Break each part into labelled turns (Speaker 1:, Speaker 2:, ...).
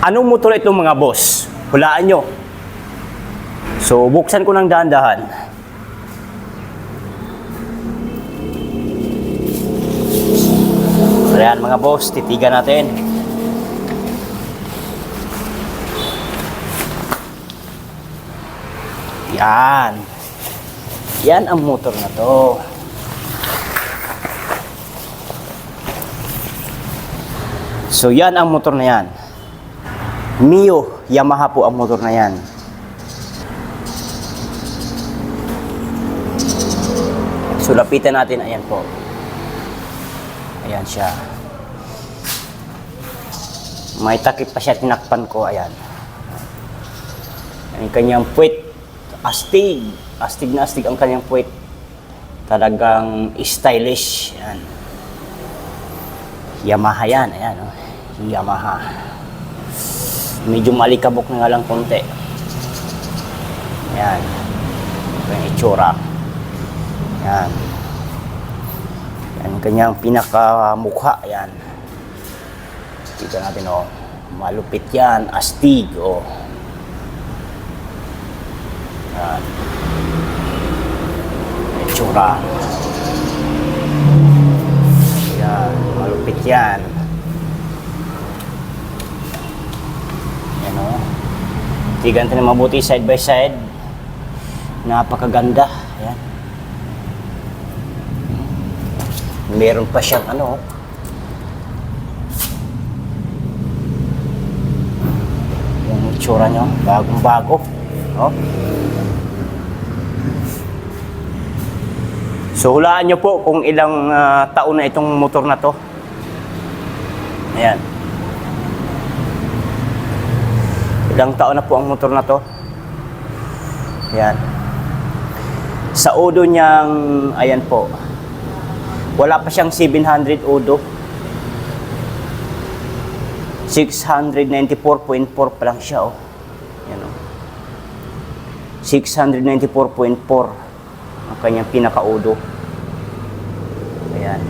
Speaker 1: Anong motor ito mga boss? Hulaan nyo. So, buksan ko ng dahan-dahan. Ayan mga boss, titigan natin. Yan. Yan ang motor na to. So yan ang motor na yan. Mio Yamaha po ang motor na yan. So lapitan natin, ayan po. Ayan siya. May takip pa siya, tinakpan ko, ayan. Ang kanyang puwit, astig. Astig na astig ang kanyang puwit. Talagang stylish. Yan. Yamaha yan. Ayan, oh. Yamaha. Medyo malikabok na nga lang konti. Yan. Ito yung itsura. Yan. Yan ang kanyang pinakamukha. Yan. Kita natin, oh. Malupit yan. Astig, oh. Yan. Itsura. Yan. Malupit. Yan o. Tigan natin mabuti side by side. Napakaganda. Yan. Meron pa siyang ano. Yung itsura nyo. Bagong bago. Oh. So hulaan nyo po kung ilang ah, taon na itong motor na to. Ayan. Ilang taon na po ang motor na to. Ayan. Sa odo niyang, ayan po, wala pa siyang 700 odo. 694.4 pa lang siya, oh. Ayan, oh. 694.4 ang kanyang pinaka-odo. Ayan.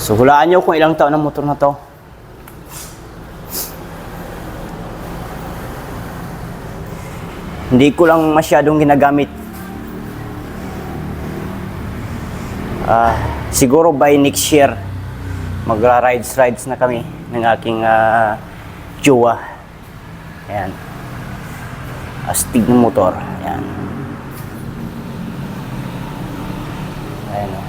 Speaker 1: So, hulaan nyo kung ilang taon ang motor na to. Hindi ko lang masyadong ginagamit. Ah, siguro by next year, magra-rides-rides na kami ng aking uh, jowa. Ayan. Astig ng motor. Ayan. Ayan o.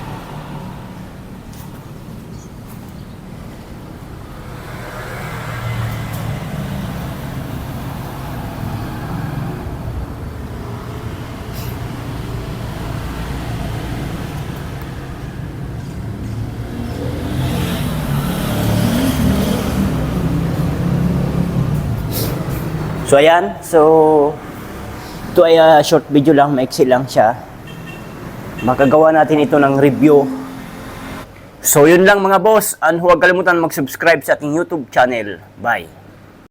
Speaker 1: So ayan, so ito ay ah, short video lang, maiksi lang siya. Makagawa natin ito ng review. So yun lang mga boss, and huwag kalimutan mag-subscribe sa ating YouTube channel. Bye!